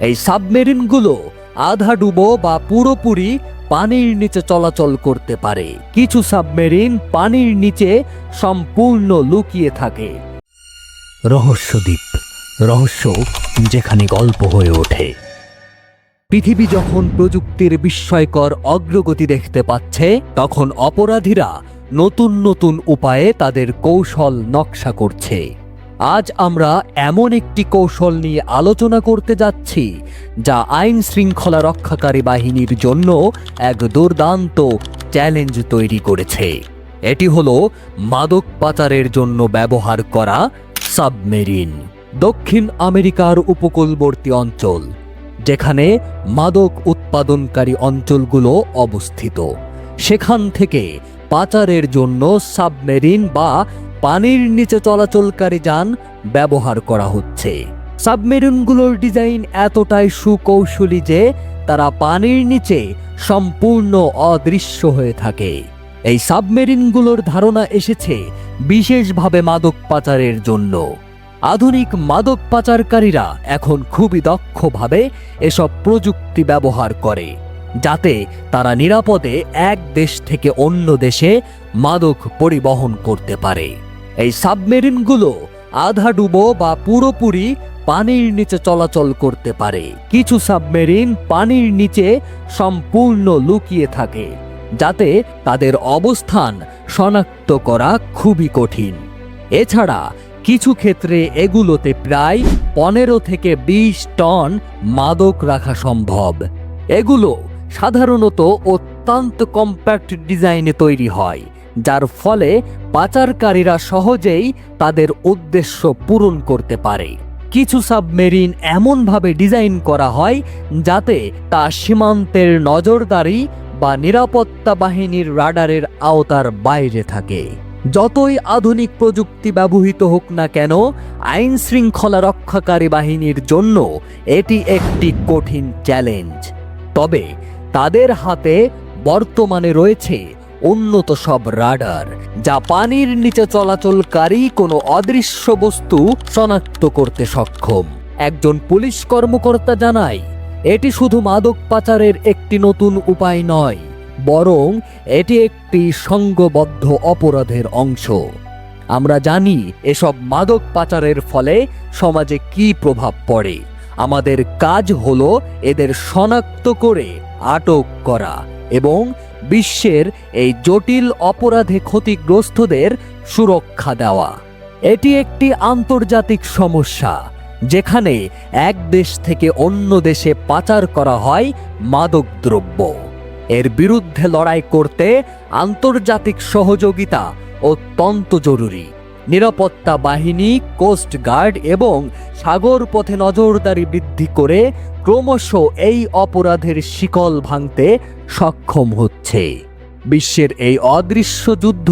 এই সাবমেরিনগুলো আধা ডুবো বা পুরোপুরি পানির নিচে চলাচল করতে পারে। কিছু সাবমেরিন পানির নিচে সম্পূর্ণ লুকিয়ে থাকে। রহস্যদ্বীপ, রহস্য যেখানে গল্প হয়ে ওঠে। পৃথিবী যখন প্রযুক্তির বিস্ময়কর অগ্রগতি দেখতে পাচ্ছে, তখন অপরাধীরা নতুন নতুন উপায়ে তাদের কৌশল নকশা করছে। আজ আমরা এমন একটি কৌশল নিয়ে আলোচনা করতে যাচ্ছি, যা আইন শৃঙ্খলা রক্ষাকারী বাহিনীর জন্য এক দুর্দান্ত চ্যালেঞ্জ তৈরি করেছে। এটি হল মাদক পাচারের জন্য ব্যবহার করা সাবমেরিন, দক্ষিণ আমেরিকার উপকূলবর্তী অঞ্চল, যেখানে মাদক উৎপাদনকারী অঞ্চলগুলো অবস্থিত। সেখান থেকে পাচারের জন্য সাবমেরিন বা পানির নিচে চলাচলকারী যান ব্যবহার করা হচ্ছে। সাবমেরিনগুলোর ডিজাইন এতটাই সুকৌশলী যে তারা পানির নিচে সম্পূর্ণ অদৃশ্য হয়ে থাকে। এই সাবমেরিনগুলোর ধারণা এসেছে বিশেষভাবে মাদক পাচারের জন্য। আধুনিক মাদক পাচারকারীরা এখন খুবই দক্ষভাবে এসব প্রযুক্তি ব্যবহার করে, যাতে তারা নিরাপদে এক দেশ থেকে অন্য দেশে মাদক পরিবহন করতে পারে। এই সাবমেরিনগুলো আধা ডুবো বা পুরোপুরি পানির নিচে চলাচল করতে পারে। কিছু সাবমেরিন পানির নিচে সম্পূর্ণ লুকিয়ে থাকে, যাতে তাদের অবস্থান শনাক্ত করা খুবই কঠিন। এছাড়া কিছু ক্ষেত্রে এগুলোতে প্রায় পনেরো থেকে বিশ টন মাদক রাখা সম্ভব। এগুলো সাধারণত অত্যন্ত কম্প্যাক্ট ডিজাইনে তৈরি হয় যার ফলে পাচারকারীরা সহজেই তাদের উদ্দেশ্য পূরণ করতে পারে। কিছু সাবমেরিন এমনভাবে ডিজাইন করা হয় যাতে তা সীমান্তের নজরদারি বা নিরাপত্তা বাহিনীর রাডারের আওতার বাইরে থাকে। যতই আধুনিক প্রযুক্তি ব্যবহৃত হোক না কেন আইন শৃঙ্খলা রক্ষাকারী বাহিনীর জন্য এটি একটি কঠিন চ্যালেঞ্জ। তবে তাদের হাতে বর্তমানে রয়েছে উন্নত সব রাডার, যা পানির নিচে চলাচলকারী কোনো অদৃশ্য বস্তু শনাক্ত করতে সক্ষম। একজন পুলিশ কর্মকর্তা জানায়, এটি শুধু মাদক পাচারের একটি নতুন উপায় নয়, বরং এটি একটি সংঘবদ্ধ অপরাধের অংশ। আমরা জানি এসব মাদক পাচারের ফলে সমাজে কি প্রভাব পড়ে। আমাদের কাজ হলো এদের শনাক্ত করে আটক করা। এবং বিশ্বের এই জটিল অপরাধে ক্ষতিগ্রস্তদের সুরক্ষা দেওয়া। এটি একটি আন্তর্জাতিক সমস্যা, যেখানে এক দেশ থেকে অন্য দেশে পাচার করা হয় মাদকদ্রব্য। এর বিরুদ্ধে লড়াই করতে আন্তর্জাতিক সহযোগিতা অত্যন্ত জরুরি। নিরাপত্তা বাহিনী, কোস্ট গার্ড এবং সাগর পথে নজরদারি বৃদ্ধি করে ক্রমশ এই অপরাধের শিকল ভাঙতে সক্ষম হচ্ছে। বিশ্বের এই অদৃশ্য যুদ্ধ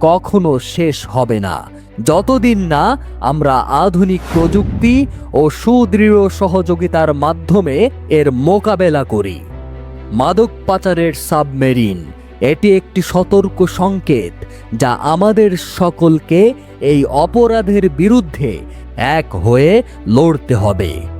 কখনো শেষ হবে না। যতদিন না আমরা আধুনিক প্রযুক্তি ও সুদৃঢ় সহযোগিতার মাধ্যমে এর মোকাবেলা করি। মাদক পাচারের সাবমেরিন, এটি একটি সতর্ক সংকেত যা আমাদের সকলকে এই অপরাধের বিরুদ্ধে এক হয়ে লড়তে হবে।